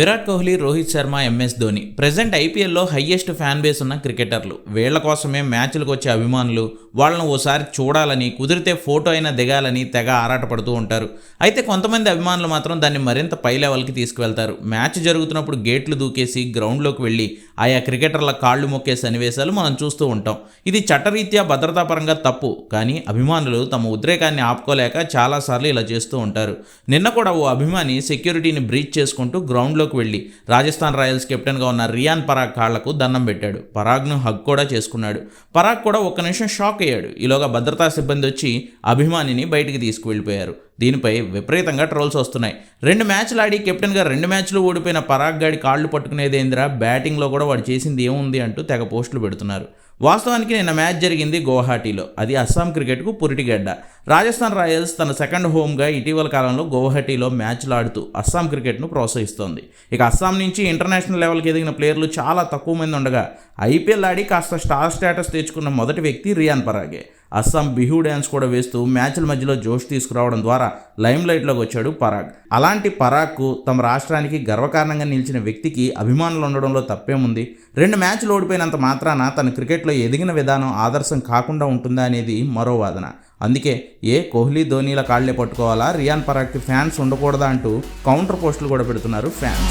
Virat Kohli Rohit Sharma MS Dhoni. Present ఐపీఎల్లో highest fan base ఉన్న క్రికెటర్లు. వీళ్ళ కోసమే మ్యాచ్లకు వచ్చే అభిమానులు వాళ్ళని ఓసారి చూడాలని కుదిరితే ఫోటో అయినా దిగాలని తెగ ఆరాటపడుతూ ఉంటారు. అయితే కొంతమంది అభిమానులు మాత్రం దాన్ని మరింత పై లెవెల్కి తీసుకువెళ్తారు. మ్యాచ్ జరుగుతున్నప్పుడు గేట్లు దూకేసి గ్రౌండ్లోకి వెళ్ళి ఆయా క్రికెటర్ల కాళ్ళు మొక్కే సన్నివేశాలు మనం చూస్తూ ఉంటాం. ఇది చట్టరీత్యా భద్రతాపరంగా తప్పు కానీ అభిమానులు తమ ఉద్రేకాన్ని ఆపుకోలేక చాలాసార్లు ఇలా చేస్తూ ఉంటారు. నిన్న కూడా ఓ అభిమాని సెక్యూరిటీని బ్రీచ్ చేసుకుంటూ గ్రౌండ్లోకి వెళ్ళి రాజస్థాన్ రాయల్స్ కెప్టెన్గా ఉన్న రియాన్ పరాగ్ కాళ్ళకు దండం పెట్టాడు. పరాగ్ను హగ్ కూడా చేసుకున్నాడు. పరాగ్ కూడా ఒక్క నిమిషం షాక్ షాక్ అయ్యాడు ఈలోగా భద్రతా సిబ్బంది వచ్చి అభిమానిని బయటికి తీసుకువెళ్ళిపోయారు. దీనిపై విపరీతంగా ట్రోల్స్ వస్తున్నాయి. రెండు మ్యాచ్లు ఆడి కెప్టెన్గా రెండు మ్యాచ్లు ఓడిపోయిన పరాగ్ గాడి కాళ్ళు పట్టుకునేదేంద్రా బ్యాటింగ్లో కూడా వాడు చేసింది ఏముంది అంటూ తెగ పోస్టులు పెడుతున్నారు. వాస్తవానికి నిన్న మ్యాచ్ జరిగింది గౌహాటీలో. అది అస్సాం క్రికెట్కు పురిటిగడ్డ. రాజస్థాన్ రాయల్స్ తన సెకండ్ హోమ్గా ఇటీవల కాలంలో గౌహటిలో మ్యాచ్లు ఆడుతూ అస్సాం క్రికెట్ను ప్రోత్సహిస్తోంది. ఇక అస్సాం నుంచి ఇంటర్నేషనల్ లెవెల్కి ఎదిగిన ప్లేయర్లు చాలా తక్కువ మంది ఉండగా ఐపీఎల్ ఆడి కాస్త స్టార్ స్టేటస్ తెచ్చుకున్న మొదటి వ్యక్తి రియాన్ పరాగే. అస్సాం బిహూ డ్యాన్స్ కూడా వేస్తూ మ్యాచ్ల మధ్యలో జోష్ తీసుకురావడం ద్వారా లైమ్ లైట్లోకి వచ్చాడు పరాగ్. అలాంటి పరాగ్కు తమ రాష్ట్రానికి గర్వకారణంగా నిలిచిన వ్యక్తికి అభిమానులు ఉండడంలో తప్పేముంది? రెండు మ్యాచ్లు ఓడిపోయినంత మాత్రాన తన క్రికెట్లో ఎదిగిన విధానం ఆదర్శం కాకుండా ఉంటుందా అనేది మరో వాదన. అందుకే ఏ కోహ్లీ ధోనీల కాళ్ళే పట్టుకోవాలా? రియాన్ పరాగ్కి ఫ్యాన్స్ ఉండకూడదా అంటూ కౌంటర్ పోస్టులు కూడా పెడుతున్నారు ఫ్యాన్స్.